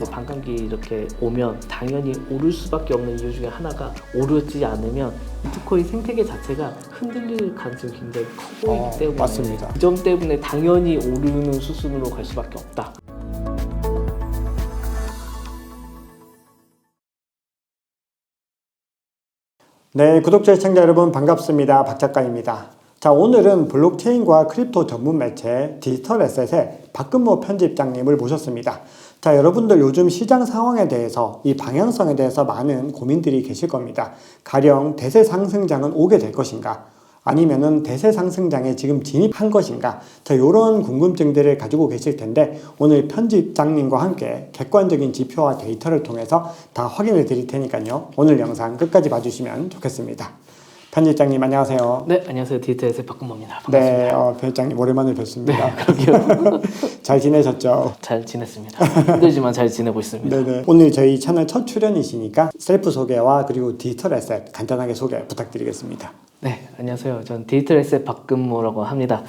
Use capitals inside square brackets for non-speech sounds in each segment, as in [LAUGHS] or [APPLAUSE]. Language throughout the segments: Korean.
근데 반감기 이렇게 오면 당연히 오를 수밖에 없는 이유 중에 하나가 오르지 않으면 비트코인 생태계 자체가 흔들릴 가능성이 굉장히 커 보이기 어, 때문에 맞습니다. 이점 때문에 당연히 오르는 수순으로 갈 수밖에 없다. 네, 구독자 시청자 여러분 반갑습니다. 박 작가입니다. 자, 오늘은 블록체인과 크립토 전문 매체 디지털 에셋의 박근모 편집장님을 모셨습니다. 자, 여러분들 요즘 시장 상황에 대해서 이 방향성에 대해서 많은 고민들이 계실 겁니다. 가령 대세 상승장은 오게 될 것인가? 아니면은 대세 상승장에 지금 진입한 것인가? 자, 이런 궁금증들을 가지고 계실 텐데 오늘 편집장님과 함께 객관적인 지표와 데이터를 통해서 다 확인을 드릴 테니까요. 오늘 영상 끝까지 봐주시면 좋겠습니다. 편집장님 안녕하세요. 네, 안녕하세요. 디지털에서 박근모입니다. 반갑습니다. 네, 어, 편집장님 오랜만에 뵙습니다. 그러게요. [LAUGHS] 잘 지내셨죠? 잘 지냈습니다. 힘들지만 잘 지내고 있습니다. 네네. 오늘 저희 채널 첫 출연이시니까 셀프 소개와 그리고 디지털 에셋 간단하게 소개 부탁드리겠습니다. 네, 안녕하세요. 전 디지털 에셋 박근모라고 합니다.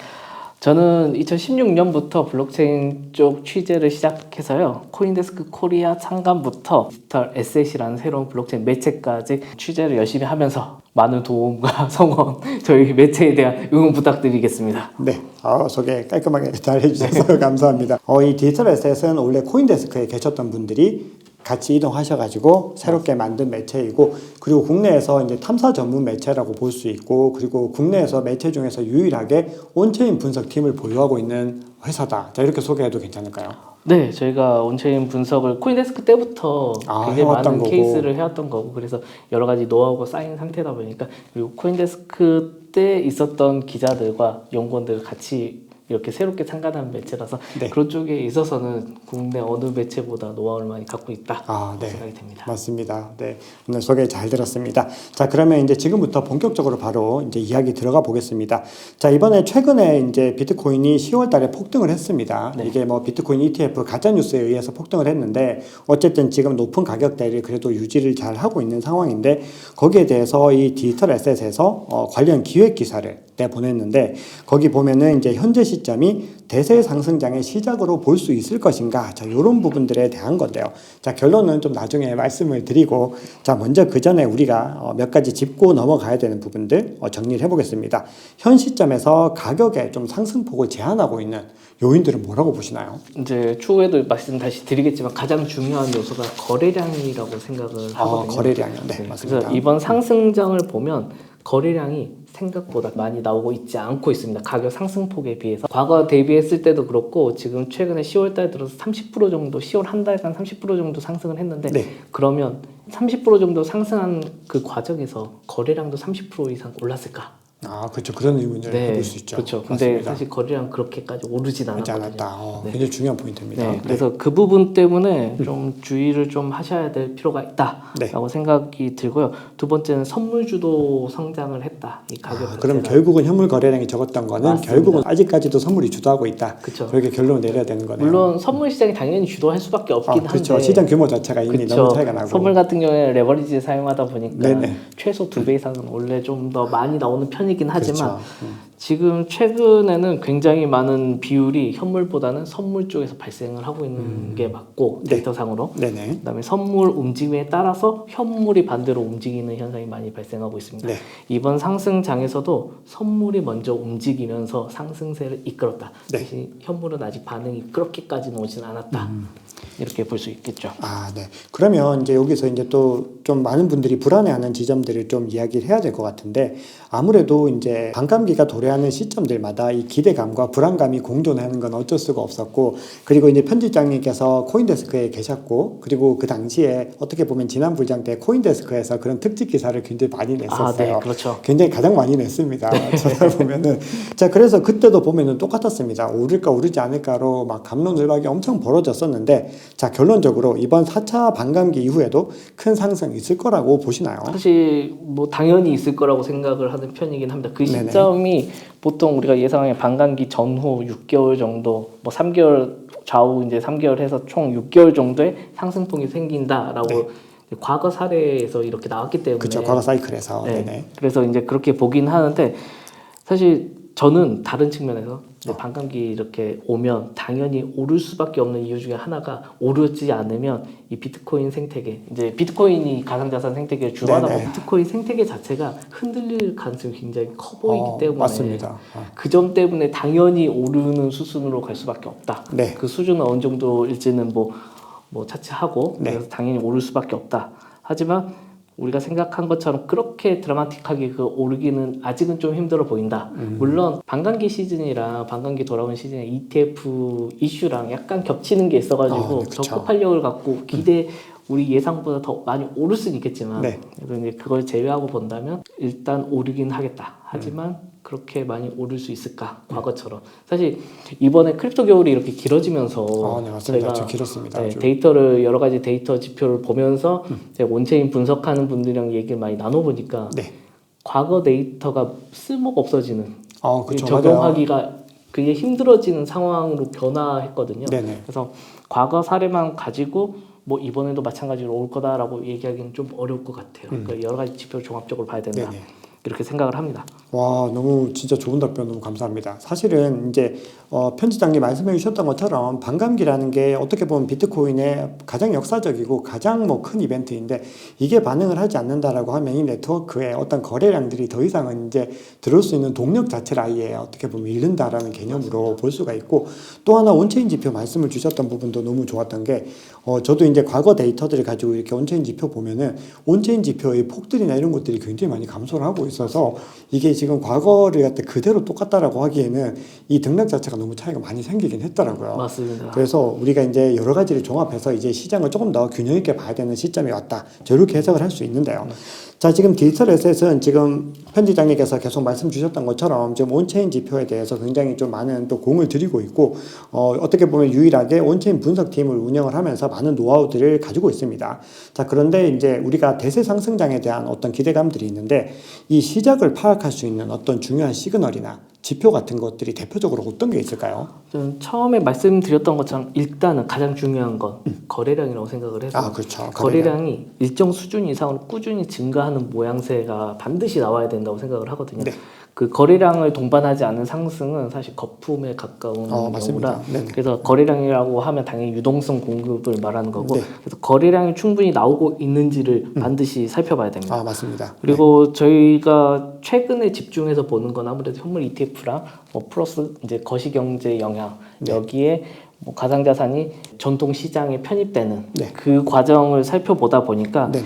저는 2016년부터 블록체인 쪽 취재를 시작해서요. 코인데스크 코리아 창간부터 디지털 에셋이라는 새로운 블록체인 매체까지 취재를 열심히 하면서 많은 도움과 [LAUGHS] 성원 저희 매체에 대한 응원 부탁드리겠습니다. 네, 어, 소개 깔끔하게 [LAUGHS] 잘 해주셔서 감사합니다. 어, 이 디지털 에셋은 원래 코인데스크에 계셨던 분들이 같이 이동하셔가지고 새롭게 만든 매체이고 그리고 국내에서 이제 탐사 전문 매체라고 볼 수 있고 그리고 국내에서 매체 중에서 유일하게 온체인 분석팀을 보유하고 있는 회사다. 자 이렇게 소개해도 괜찮을까요? 네, 저희가 온체인 분석을 코인데스크 때부터 아, 굉장히 많은 거고. 케이스를 해왔던 거고 그래서 여러 가지 노하우가 쌓인 상태다 보니까 그리고 코인데스크 때 있었던 기자들과 연구원들을 같이 이렇게 새롭게 참가하는 매체라서 네. 그런 쪽에 있어서는 국내 어느 매체보다 노하우를 많이 갖고 있다 아, 네. 생각이 됩니다. 맞습니다. 네. 오늘 소개 잘 들었습니다. 자, 그러면 이제 지금부터 본격적으로 바로 이제 이야기 들어가 보겠습니다. 자, 이번에 최근에 이제 비트코인이 10월 달에 폭등을 했습니다. 네. 이게 뭐 비트코인 ETF 가짜 뉴스에 의해서 폭등을 했는데 어쨌든 지금 높은 가격대를 그래도 유지를 잘 하고 있는 상황인데 거기에 대해서 이 디지털 에셋에서 어, 관련 기획 기사를 내보냈는데 거기 보면은 이제 현재 시점이 대세 상승장의 시작으로 볼 수 있을 것인가 자 이런 부분들에 대한 건데요. 자 결론은 좀 나중에 말씀을 드리고 자 먼저 그 전에 우리가 어, 몇 가지 짚고 넘어가야 되는 부분들 어, 정리를 해보겠습니다. 현 시점에서 가격에 좀 상승폭을 제한하고 있는 요인들은 뭐라고 보시나요? 이제 추후에도 말씀 다시 드리겠지만 가장 중요한 요소가 거래량이라고 생각을 어, 하거든요. 거래량이요. 네, 네, 맞습니다. 그래서 이번 상승장을 보면 거래량이 생각보다 많이 나오고 있지 않고 있습니다. 가격 상승폭에 비해서 과거 대비했을 때도 그렇고 지금 최근에 10월 달 들어서 30% 정도 10월 한 달간 30% 정도 상승을 했는데 네. 그러면 30% 정도 상승한 그 과정에서 거래량도 30% 이상 올랐을까? 아 그렇죠. 그런 의문을 해볼 수 있죠. 그렇죠. 근데 맞습니다. 사실 거래량 그렇게까지 오르진 않았거든요. 않았다. 어, 네. 굉장히 중요한 포인트입니다. 네, 그래서 그 부분 때문에 좀 주의를 좀 하셔야 될 필요가 있다라고 네. 생각이 들고요. 두 번째는 선물 주도 성장을 했다. 이 가격 아, 그럼. 결국은 현물 거래량이 적었던 거는 맞습니다. 결국은 아직까지도 선물이 주도하고 있다. 그쵸. 그렇게 결론을 내려야 되는 거네요. 물론 선물 시장이 당연히 주도할 수밖에 아, 없긴 그렇죠. 한데 시장 규모 자체가 이미 그쵸. 너무 차이가 나고. 선물 같은 경우에 레버리지 사용하다 보니까 네네. 최소 두 배 이상은 원래 좀 더 많이 나오는 편이 긴 하지만 그렇죠. 음. 지금 최근에는 굉장히 많은 비율이 현물보다는 선물 쪽에서 발생을 하고 있는 게 맞고 네. 데이터상으로 네네. 그다음에 선물 움직임에 따라서 현물이 반대로 움직이는 현상이 많이 발생하고 있습니다. 네. 이번 상승장에서도 선물이 먼저 움직이면서 상승세를 이끌었다. 네. 현물은 아직 반응이 그렇게까지는 오진 않았다. 음. 이렇게 볼 수 있겠죠. 아, 네. 그러면 이제 여기서 이제 또 좀 많은 분들이 불안해하는 지점들을 좀 이야기를 해야 될 것 같은데 아무래도 이제 반감기가 도래하는 시점들마다 이 기대감과 불안감이 공존하는 건 어쩔 수가 없었고 그리고 이제 편집장님께서 코인데스크에 계셨고 그리고 그 당시에 어떻게 보면 지난 불장 때 코인데스크에서 그런 특집 기사를 굉장히 많이 아, 냈었어요. 네, 그렇죠. 굉장히 가장 많이 냈습니다. [LAUGHS] 찾아보면은 자 그래서 그때도 보면은 똑같았습니다. 오를까 오르지 않을까로 막 감론을박이 엄청 벌어졌었는데 자 결론적으로 이번 4차 반감기 이후에도 큰 상승 있을 거라고 보시나요? 사실 뭐 당연히 있을 거라고 생각을 하는 편이긴 합니다. 그. 시점이 보통 우리가 예상하는 반감기 전후 6개월 정도, 뭐 3개월 좌우 이제 3개월 해서 총 6개월 정도의 상승폭이 생긴다라고 네. 과거 사례에서 이렇게 나왔기 때문에 그렇죠. 과거 사이클에서 네. 네네. 그래서 이제 그렇게 보긴 하는데 사실 저는 다른 측면에서 이제 반감기 이렇게 오면 당연히 오를 수밖에 없는 이유 중에 하나가 오르지 않으면 이 비트코인 생태계 이제 비트코인이 가상자산 생태계를 주로 하다 보면 네네. 비트코인 생태계 자체가 흔들릴 가능성이 굉장히 커 보이기 어, 때문에 맞습니다. 어. 그점 때문에 당연히 오르는 수순으로 갈 수밖에 없다. 네. 그 수준은 어느 정도일지는 뭐, 뭐 차치하고 네. 그래서 당연히 오를 수밖에 없다. 하지만 우리가 생각한 것처럼 그렇게 드라마틱하게 그 오르기는 아직은 좀 힘들어 보인다. 음. 물론 반감기 시즌이랑 반감기 돌아오는 시즌에 ETF 이슈랑 약간 겹치는 게 아, 있어가지고 네, 그쵸. 적급활력을 갖고 기대 우리 예상보다 더 많이 오를 수는 있겠지만 네. 그래서 이제 그걸 제외하고 본다면 일단 오르긴 하겠다. 하지만 그렇게 많이 오를 수 있을까? 과거처럼 사실 이번에 크립토 겨울이 이렇게 길어지면서 아, 네, 맞습니다. 저희가 좀 길었습니다. 네, 아주. 데이터를 여러 가지 데이터 지표를 보면서 제가 온체인 분석하는 분들이랑 얘기를 많이 나눠보니까 네. 과거 데이터가 쓸모가 없어지는 아, 그렇죠. 맞아요. 적용하기가 그게 힘들어지는 상황으로 변화했거든요. 네네. 그래서 과거 사례만 가지고 뭐 이번에도 마찬가지로 올 거다라고 얘기하기는 좀 어려울 것 같아요. 그러니까 여러 가지 지표를 종합적으로 봐야 된다. 음. 네네. 이렇게 생각을 합니다. 와 너무 진짜 좋은 답변 너무 감사합니다. 사실은 이제 어, 편집장님 말씀해 주셨던 것처럼 반감기라는 게 어떻게 보면 비트코인의 가장 역사적이고 가장 뭐 큰 이벤트인데 이게 반응을 하지 않는다라고 하면 이 네트워크에 어떤 거래량들이 더 이상은 이제 들어올 수 있는 동력 자체를 아예 어떻게 보면 잃는다라는 개념으로 볼 수가 있고 또 하나 온체인 지표 말씀을 주셨던 부분도 너무 좋았던 게 어, 저도 이제 과거 데이터들을 가지고 이렇게 온체인 지표 보면은 온체인 지표의 폭들이나 이런 것들이 굉장히 많이 감소를 하고 있어서 이게 지금 과거를 갖다 그대로 똑같다라고 하기에는 이 등락 자체가 너무 차이가 많이 생기긴 했더라고요. 맞습니다. 그래서 우리가 이제 여러 가지를 종합해서 이제 시장을 조금 더 균형 있게 봐야 되는 시점이 왔다. 저렇게 해석을 할 수 있는데요. 자, 지금 디지털 에셋은 지금 편집장님께서 계속 말씀 주셨던 것처럼 지금 온체인 지표에 대해서 굉장히 좀 많은 또 공을 들이고 있고, 어, 어떻게 보면 유일하게 온체인 분석팀을 운영을 하면서 많은 노하우들을 가지고 있습니다. 자, 그런데 이제 우리가 대세 상승장에 대한 어떤 기대감들이 있는데 이 시작을 파악할 수 있는 어떤 중요한 시그널이나 지표 같은 것들이 대표적으로 어떤 게 있을까요? 저는 처음에 말씀드렸던 것처럼 일단은 가장 중요한 건 거래량이라고 생각을 해서 아, 그렇죠. 거래량이 일정 수준 이상으로 꾸준히 증가하는 모양새가 반드시 나와야 된다고 생각을 하거든요. 네. 그 거래량을 동반하지 않은 상승은 사실 거품에 가까운 어. 경우라 네네. 그래서 거래량이라고 하면 당연히 유동성 공급을 말하는 거고 네. 그래서 거래량이 충분히 나오고 있는지를 반드시 살펴봐야 됩니다. 아, 맞습니다. 그리고 저희가 최근에 집중해서 보는 건 아무래도 현물 ETF랑 뭐 플러스 이제 거시경제 영향 네. 여기에 뭐 가상자산이 전통 시장에 편입되는 네. 그 과정을 살펴보다 보니까 네네.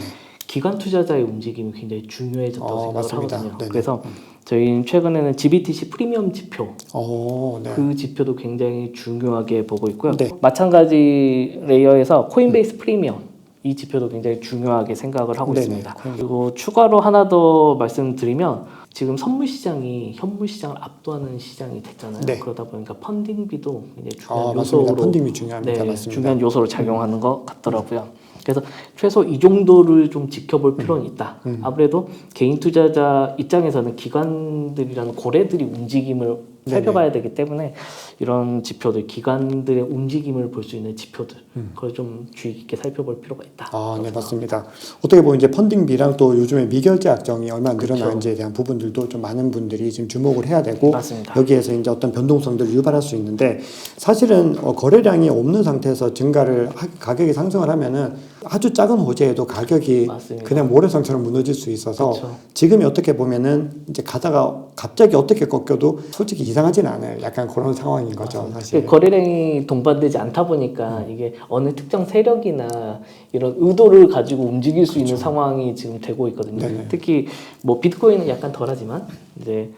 기관 투자자의 움직임이 굉장히 중요해졌다고 어, 생각을 맞습니다. 하거든요. 네네. 그래서 저희는 최근에는 GBTC 프리미엄 지표 어, 네. 그 지표도 굉장히 중요하게 보고 있고요. 네. 마찬가지 레이어에서 코인베이스 프리미엄 이 지표도 굉장히 중요하게 생각을 하고 네네. 있습니다. 그리고 추가로 하나 더 말씀드리면 지금 선물 시장이 현물 시장을 압도하는 시장이 됐잖아요. 네. 그러다 보니까 펀딩비도 굉장히 중요한 아. 요소로 펀딩이 중요합니다. 네, 맞습니다. 중요한 요소로 작용하는 것 같더라고요. 그래서 최소 이 정도를 좀 음. 지켜볼 필요는 있다. 아무래도 개인 투자자 입장에서는 기관들이라는 고래들이 움직임을. 살펴봐야 되기 때문에 이런 지표들, 기관들의 움직임을 볼 수 있는 지표들, 음. 그걸 좀 주의 깊게 살펴볼 필요가 있다. 아, 네, 맞습니다. 어떻게 보면 이제 펀딩비랑 또 요즘에 미결제 약정이 얼마나 늘어나는지에 대한 부분들도 좀 많은 분들이 지금 주목을 해야 되고 맞습니다. 여기에서 이제 어떤 변동성들을 유발할 수 있는데 사실은 어, 거래량이 없는 상태에서 증가를 하- 가격이 상승을 하면은 아주 작은 호재에도 가격이 맞습니다. 그냥 모래성처럼 무너질 수 있어서 그렇죠. 지금이 어떻게 보면은 이제 가다가 갑자기 어떻게 꺾여도 솔직히 이상하진 않아요. 약간 그런 상황인 거죠, 사실. 그 거래량이 동반되지 않다 보니까 이게 어느 특정 세력이나 이런 의도를 가지고 움직일 수 있는 상황이 지금 되고 있거든요. 그렇죠. 네네. 특히 뭐 비트코인은 약간 덜하지만 이제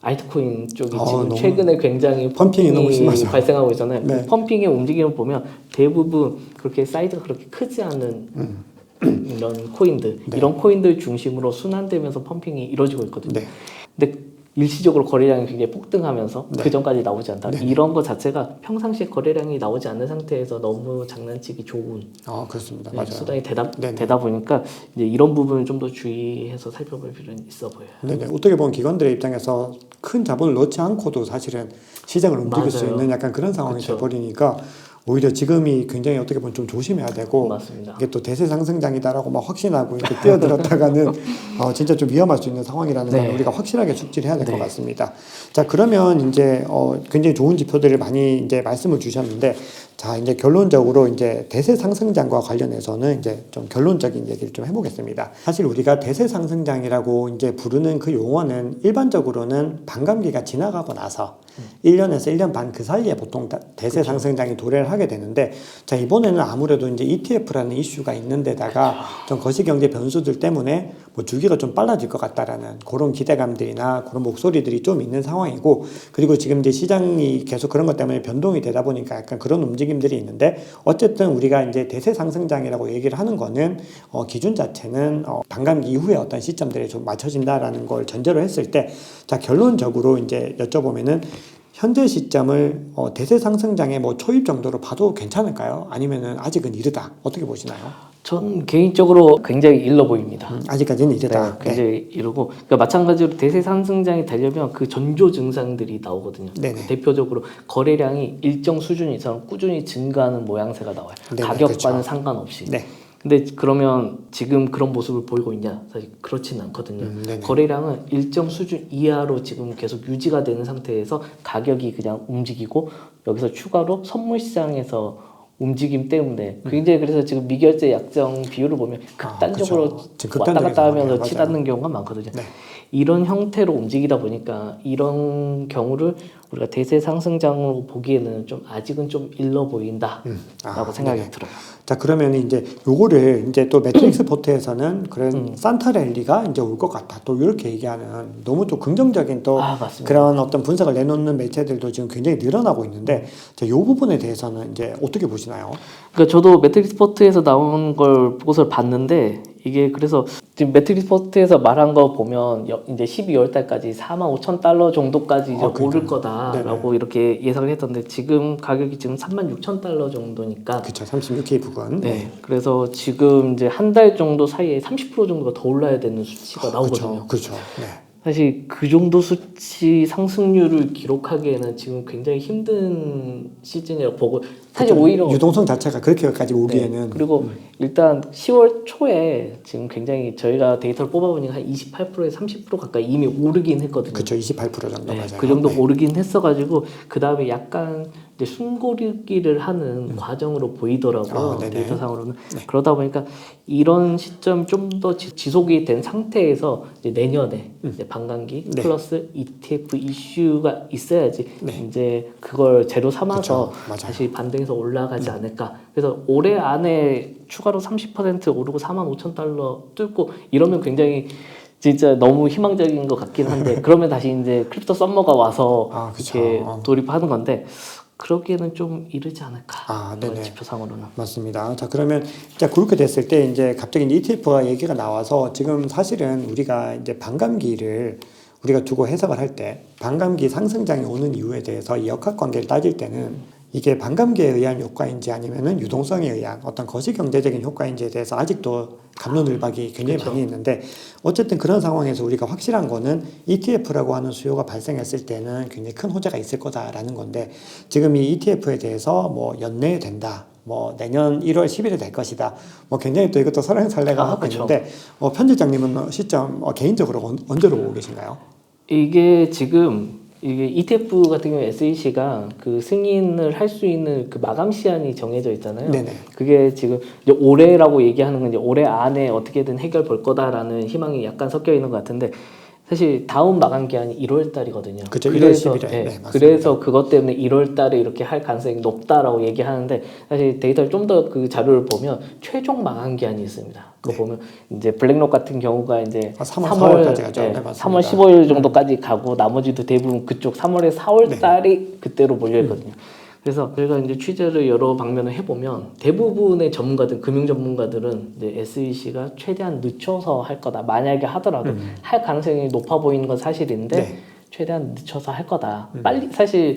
알트코인 쪽이 아, 지금 최근에 굉장히 펌핑이 너무 심하죠. 발생하고 있잖아요. 네. 그 펌핑의 움직임을 보면 대부분 그렇게 사이즈가 그렇게 크지 않은 음. 이런 코인들, 이런 코인들 중심으로 순환되면서 펌핑이 이루어지고 있거든요. 네. 근데 일시적으로 거래량이 굉장히 폭등하면서 네. 그 전까지 나오지 않다. 네. 이런 거 자체가 평상시에 거래량이 나오지 않는 상태에서 너무 장난치기 좋은 아, 그렇습니다. 네, 맞아요. 수단이 되다, 네네. 되다 보니까 이제 이런 부분을 좀 더 주의해서 살펴볼 필요는 있어 보여요. 네네. 어떻게 보면 기관들의 입장에서 큰 자본을 넣지 않고도 사실은 시장을 움직일 수 맞아요. 있는 약간 그런 상황이 그쵸. 돼버리니까 오히려 지금이 굉장히 어떻게 보면 좀 조심해야 되고 맞습니다. 이게 또 대세 상승장이다라고 막 확신하고 이렇게 뛰어들었다가는 [LAUGHS] 어, 진짜 좀 위험할 수 있는 상황이라는 걸 네. 우리가 확실하게 숙지를 해야 될것 네. 같습니다. 자 그러면 이제 어, 굉장히 좋은 지표들을 많이 이제 말씀을 주셨는데 자 이제 결론적으로 이제 대세 상승장과 관련해서는 이제 좀 결론적인 얘기를 좀 해보겠습니다. 사실 우리가 대세 상승장이라고 이제 부르는 그 용어는 일반적으로는 반감기가 지나가고 나서 1년에서 1년 반 그 사이에 보통 다- 대세 상승장이 도래를 하게 되는데 자 이번에는 아무래도 이제 ETF라는 이슈가 있는데다가 좀 거시경제 변수들 때문에 뭐 주기가 좀 빨라질 것 같다라는 그런 기대감들이나 그런 목소리들이 좀 있는 상황이고 그리고 지금 이제 시장이 계속 그런 것 때문에 변동이 되다 보니까 약간 그런 움직임들이 있는데 어쨌든 우리가 이제 대세 상승장이라고 얘기를 하는 거는 어, 기준 자체는 어, 반감기 이후에 어떤 시점들에 좀 맞춰진다라는 걸 전제로 했을 때 자 결론적으로 이제 여쭤보면은 현재 시점을 어, 대세 상승장의 뭐 초입 정도로 봐도 괜찮을까요? 아니면은 아직은 이르다 어떻게 보시나요? 전 개인적으로 굉장히 일러 보입니다. 음, 아직까지는 네, 이르다. 네. 굉장히 이러고 그러니까 마찬가지로 대세 상승장이 되려면 그 전조 증상들이 나오거든요. 네네. 대표적으로 거래량이 일정 수준 이상 꾸준히 증가하는 모양새가 나와요. 네네, 가격과는 그렇죠. 상관없이. 네. 근데 그러면 지금 그런 모습을 보이고 있냐? 사실 그렇지는 않거든요. 음. 거래량은 일정 수준 이하로 지금 계속 유지가 되는 상태에서 가격이 그냥 움직이고 여기서 추가로 선물 시장에서 움직임 때문에 굉장히 그래서 지금 미결제 약정 비율을 보면 극단적으로 음. 아, 그렇죠. 지금 왔다 갔다 하면서. 치닫는 경우가 많거든요. 네. 이런 형태로 움직이다 보니까 이런 경우를 우리가 대세 상승장으로 보기에는 좀 아직은 좀 일러 보인다라고 음. 아, 생각이 네네. 들어요. 자 그러면 이제 요거를 이제 또 매트릭스 포트에서는 그런 음. 산타 랠리가 이제 올 것 같다. 또 이렇게 얘기하는 너무 또 긍정적인 또 아. 그런 어떤 분석을 내놓는 매체들도 지금 굉장히 늘어나고 있는데 자, 요 부분에 대해서는 이제 어떻게 보시나요? 그러니까 저도 매트릭스 포트에서 나온 걸 보고서 봤는데 이게 그래서 지금 매트릭스 포트에서 말한 거 보면 여- 이제 12월 달까지 4만 5천 달러 정도까지 이제 아, 오를 거다 라고 이렇게 예상을 했던데 지금 가격이 지금 3만 6천 달러 정도니까 그쵸 36K 부근. 네 그래서 지금 이제 한 달 정도 사이에 30% 정도가 더 올라야 되는 수치가 나오거든요. 그렇죠. 네. 사실 그 정도 수치 상승률을 기록하기에는 지금 굉장히 힘든 시즌이라고 보고 사실. 오히려 유동성 자체가 그렇게까지 오기에는 네, 그리고 일단 10월 초에 지금 굉장히 저희가 데이터를 뽑아보니까 한 28%에서 30% 가까이 이미 오르긴 했거든요. 그쵸 28% 정도 네, 맞아요. 그 정도 네. 오르긴 했어가지고 그 다음에 약간 이제 숨고르기를 하는 과정으로 보이더라고요 음. 아. 데이터상으로는 그러다 보니까 이런 시점 좀 더 지속이 된 상태에서 내년에 이제 반감기 음. 네. 플러스 ETF 이슈가 있어야지 네. 이제 그걸 재료 삼아서. 다시 반등 해서 올라가지 않을까. 그래서 올해 안에 추가로 30% 오르고 4만 5천 달러 뚫고 이러면 굉장히 진짜 너무 희망적인 것 같긴 한데 [LAUGHS] 그러면 다시 이제 크립토 썸머가 와서 아. 이렇게 어. 돌입하는 건데 그러기에는 좀 이르지 않을까. 아, 네네. 지표상으로는. 맞습니다. 자 그러면 자 그렇게 됐을 때 이제 갑자기 ETF가 얘기가 나와서 지금 사실은 우리가 이제 반감기를 우리가 두고 해석을 할 때 반감기 상승장이 오는 이유에 대해서 이 역학 관계를 따질 때는 이게 반감기에 의한 효과인지 아니면은 유동성에 의한 어떤 거시 경제적인 효과인지에 대해서 아직도 감론을박이 굉장히 그렇죠. 많이 있는데 어쨌든 그런 상황에서 우리가 확실한 거는 ETF라고 하는 수요가 발생했을 때는 굉장히 큰 호재가 있을 거다라는 건데 지금 이 ETF에 대해서 뭐 연내에 된다. 뭐 내년 1월 10일에 될 것이다. 뭐 굉장히 또 이것도 설왕설래가 아, 하고 그쵸. 있는데 어, 편집장님은 시점 어, 개인적으로 언, 언제로 보고 계신가요? 이게 지금 이게 ETF 같은 경우 SEC가 그 승인을 할 수 있는 그 마감 시한이 정해져 있잖아요. 네네. 그게 지금 이제 올해라고 얘기하는 건 이제 올해 안에 어떻게든 해결 볼 거다라는 희망이 약간 섞여 있는 것 같은데 사실 다음 마감 기한이 1월 달이거든요. 그쵸, 1월 그래서, 11일. 네, 맞습니다. 그래서 그것 때문에 1월 달에 이렇게 할 가능성이 높다라고 얘기하는데 사실 데이터를 좀 더 그 자료를 보면 최종 마감 기한이 있습니다. 그거 보면 이제 블랙록 같은 경우가 이제 네. 아, 3월, 4월까지 가죠. 네, 맞습니다. 3월 15일 정도까지 가고 나머지도 대부분 그쪽 3월에 4월 네. 달이 그때로 몰려 있거든요. 그래서 저희가 이제 취재를 여러 방면을 해보면 대부분의 전문가들, 금융 전문가들은 이제 SEC가 최대한 늦춰서 할 거다. 만약에 하더라도 할 가능성이 높아 보이는 건 사실인데 음. 네. 최대한 늦춰서 할 거다. 빨리 사실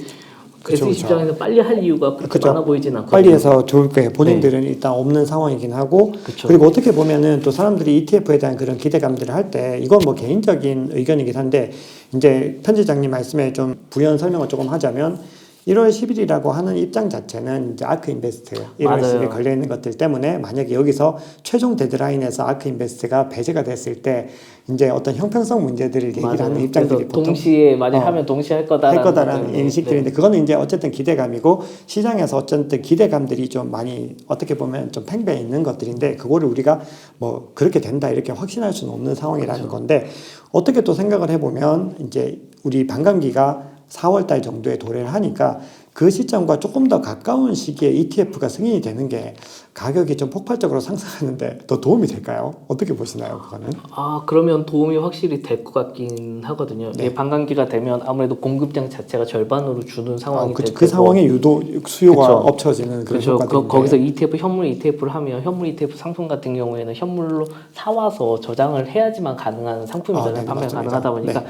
그쵸, SEC. 입장에서 빨리 할 이유가 그렇게 그쵸. 많아 보이진 않거든요. 빨리 해서 좋을 거예요. 본인들은 일단 없는 상황이긴 하고 그쵸. 그리고 어떻게 보면은 또 사람들이 ETF에 대한 그런 기대감들을 할 때 이건 뭐 개인적인 의견이긴 한데 이제 편집장님 말씀에 좀 부연 설명을 조금 하자면 1월 10일이라고 하는 입장 자체는 이제 아크 인베스트 1월 맞아요. 10일 걸려 있는 것들 때문에 만약에 여기서 최종 데드라인에서 아크 인베스트가 배제가 됐을 때 이제 어떤 형평성 문제들을 얘기를. 하는 입장들이 보통 동시에 만약 어, 하면 동시에 할 거다라는 할 거다라는. 인식들인데 그거는 이제 어쨌든 기대감이고 시장에서 어쨌든 기대감들이 좀 많이 어떻게 보면 좀 팽배해 있는 것들인데 그거를 우리가 뭐 그렇게 된다 이렇게 확신할 수는 없는 상황이라는 그렇죠. 건데 어떻게 또 생각을 해보면 이제 우리 반감기가 4월 달 정도에 도래를 하니까 그 시점과 조금 더 가까운 시기에 ETF가 승인이 되는 게 가격이 좀 폭발적으로 상승하는데 더 도움이 될까요? 어떻게 보시나요, 그거는? 아 그러면 도움이 확실히 될 것 같긴 하거든요. 네. 이게 반감기가 되면 아무래도 공급량 자체가 절반으로 주는 상황이 아, 그, 될 그. 상황에 유도 수요가 그쵸. 엎쳐지는 그런. 효과들인데 그, 거기서 ETF 현물 ETF를 하면 현물 ETF 상품 같은 경우에는 현물로 사 와서 저장을 해야지만 가능한 상품이잖아요. 아, 네, 판매 맞습니다. 가능하다 보니까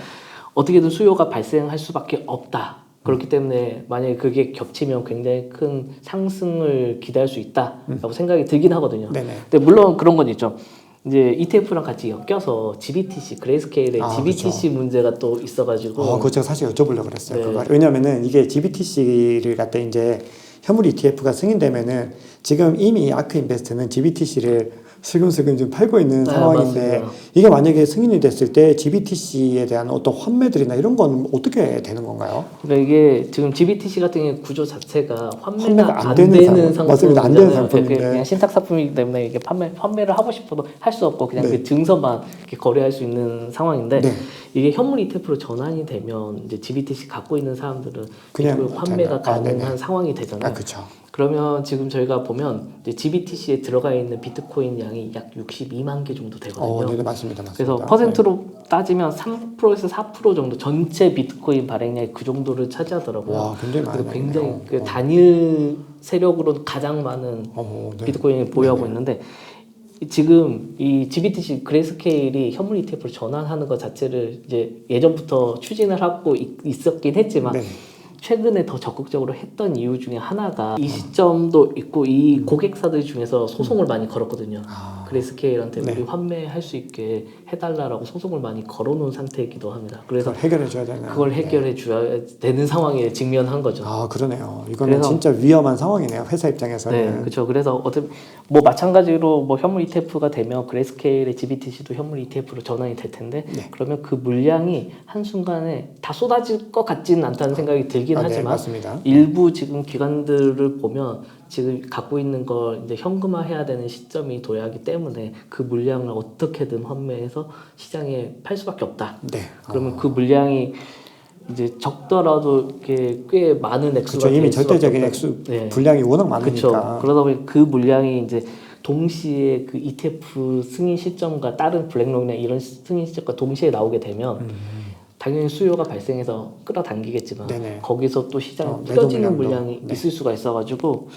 어떻게든 수요가 발생할 수밖에 없다. 그렇기 때문에 만약에 그게 겹치면 굉장히 큰 상승을 기대할 수 있다라고 생각이 들긴 하거든요. 네네. 근데 물론 그런 건 있죠. 이제 ETF랑 같이 엮여서 GBTC 그레이스케일의 아, GBTC 문제가 또 있어가지고 어, 그거 제가 사실 여쭤보려고 그랬어요. 네. 왜냐면은 이게 GBTC를 갖다 이제 현물 ETF가 승인되면은 지금 이미 아크 인베스트는 GBTC를 슬금슬금 지금 팔고 있는 네, 상황인데 맞습니다. 이게 만약에 승인이 됐을 때 GBTC에 대한 어떤 환매들이나 이런 건 어떻게 되는 건가요? 그러니까 이게 지금 GBTC 같은 경우 구조 자체가 환매가, 환매가 안 안, 되는 되는, 상품. 상품 맞습니다. 안 되는 상품인데. 그냥 신탁 상품이기 때문에 이게 판매 판매를 하고 싶어도 할 수 없고 그냥 네. 그 증서만 거래할 수 있는 상황인데 네. 이게 현물 ETF로 전환이 되면 이제 GBTC 갖고 있는 사람들은 그냥 그 환매가? 아, 가능한 네네. 상황이 되잖아요. 아, 그렇죠. 그러면 지금 저희가 보면 이제 GBTC에 들어가 있는 비트코인 양이 약 62만 개 정도 되거든요. 어, 네, 네, 맞습니다. 맞습니다. 그래서 퍼센트로 따지면 3%에서 4% 정도 전체 비트코인 발행량이 그 정도를 네. 차지하더라고요. 와, 굉장히 많이 그래서 굉장히 나네요. 그 어. 단일 세력으로 가장 많은 어, 네. 비트코인을 보유하고 있는데 지금 이 GBTC 그레이스케일이 현물 ETF로 전환하는 것 자체를 이제 예전부터 추진을 하고 있, 있었긴 했지만 네. 최근에 더 적극적으로 했던 이유 중에 하나가 이 시점도 있고 이 고객사들 중에서 소송을 많이 걸었거든요. 아, 그레이스케일한테 네. 우리 환매할 수 있게 해달라라고 소송을 많이 걸어놓은 상태이기도 합니다. 그래서 해결해 줘야 되는. 그걸 해결해 줘야 되는 상황에 직면한 거죠. 아, 그러네요. 이거는 그래서- 진짜 위험한 상황이네요. 회사 입장에서는. 네, 그렇죠. 그래서 어떻게 뭐 마찬가지로 뭐 현물 ETF가 되면 그레이스케일의 GBTC도 현물 ETF로 전환이 될 텐데 네. 그러면 그 물량이 한 순간에 다 쏟아질 것 같지는 않다는 생각이 들긴 아, 네, 하지만 맞습니다. 일부 지금 기관들을 보면 지금 갖고 있는 걸 이제 현금화해야 되는 시점이 도래하기 때문에 그 물량을 어떻게든 환매해서 시장에 팔 수밖에 없다. 네. 그러면 그 물량이 이제 적더라도 이렇게 꽤 많은 액수가 그렇죠. 이미 절대적인. 액수 네. 분량이 워낙 그렇죠. 많으니까. 그러다 보니 그 물량이 이제 동시에 그 ETF 승인 시점과 다른 블랙록이나 이런 승인 시점과 동시에 나오게 되면 음. 당연히 수요가 발생해서 끌어당기겠지만 네네. 거기서 또 시장에 어, 펴지는. 물량이 네. 있을 수가 있어가지고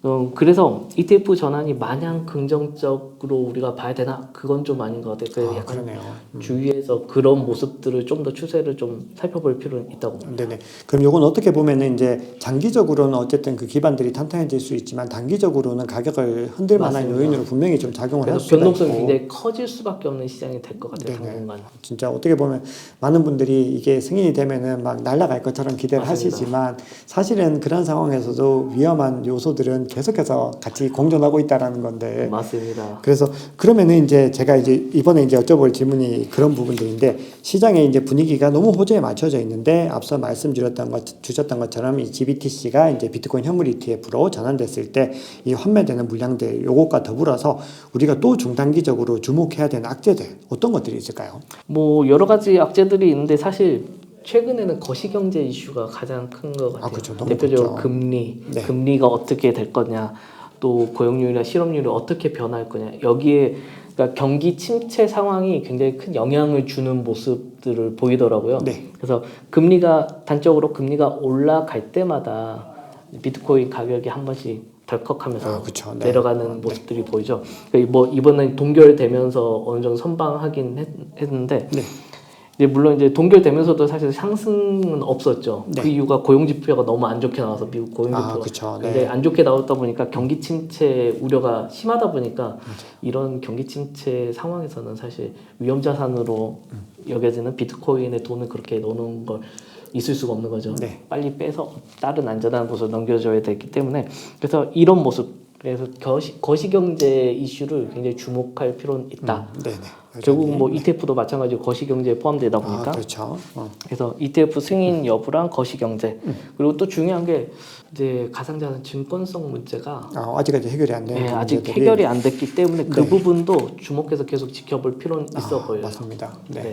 어, 그래서 ETF 전환이 마냥 긍정적으로 우리가 봐야 되나 그건 좀 아닌 것 같아요. 그래서 아, 약간 그러네요. 주위에서 그런 모습들을 좀 더 추세를 좀 살펴볼 필요는 있다고 봅니다. 네네. 그럼 요건 어떻게 보면은 이제 장기적으로는 어쨌든 그 기반들이 탄탄해질 수 있지만 단기적으로는 가격을 흔들 만한. 요인으로 분명히 좀 작용을 할 그래서 수가 변동성이 있고. 굉장히 커질 수밖에 없는 시장이 될 것 같아요. 네네. 당분간. 진짜 어떻게 보면 많은 분들이 이게 승인이 되면은 막 날아갈 것처럼 기대를 맞습니다. 하시지만 사실은 그런 상황에서도 위험한 요소들은 계속해서 같이 공존하고 있다라는 건데 맞습니다. 그래서 그러면은 이제 제가 이제 이번에 이제 여쭤볼 질문이 그런 부분들인데 시장의 이제 분위기가 너무 호재에 맞춰져 있는데 앞서 말씀드렸던 것 주셨던 것처럼 이 GBTC가 이제 비트코인 현물 ETF로 전환됐을 때 이 환매되는 물량들 요것과 더불어서 우리가 또 중단기적으로 주목해야 되는 악재들 어떤 것들이 있을까요? 뭐 여러 가지 악재들이 있는데 사실 최근에는 거시경제 이슈가 가장 큰 것 같아요. 그렇죠. 너무 대표적으로 컸죠. 금리, 네. 금리가 어떻게 될 거냐, 또 고용률이나 실업률이 어떻게 변할 거냐. 여기에 그러니까 경기 침체 상황이 굉장히 큰 영향을 주는 모습들을 보이더라고요. 네. 그래서 금리가 단적으로 금리가 올라갈 때마다 비트코인 가격이 한 번씩 덜컥하면서 아, 그쵸. 네. 내려가는 모습들이 보이죠. 그러니까 뭐 이번에 동결되면서 어느 정도 선방하긴 했, 했는데 네. 이제 물론 이제 동결되면서도 사실 상승은 없었죠. 네. 그 이유가 고용 지표가 너무 안 좋게 나와서 미국 고용 아, 지표가 그쵸. 굉장히 네. 안 좋게 나왔다 보니까 경기 침체 우려가 심하다 보니까 이런 경기 침체 상황에서는 사실 위험 자산으로 음. 여겨지는 비트코인에 돈을 그렇게 넣는 걸 있을 수가 없는 거죠. 네. 빨리 빼서 다른 안전한 곳으로 넘겨줘야 되기 때문에 그래서 이런 모습 그래서 거시, 거시경제 이슈를 굉장히 주목할 필요는 있다. 음, 네네. 결국 뭐 ETF도 마찬가지로 거시경제에 포함되다 보니까 아, 그렇죠. 어. 그래서 ETF 승인 여부랑 거시경제 그리고 또 중요한 게 이제 가상자산 증권성 문제가 아, 아직까지 해결이 안된 네, 아직 문제들이 해결이 안 됐기 때문에 그 네. 부분도 주목해서 계속 지켜볼 필요는 있어 아, 보여요. 맞습니다. 네. 네.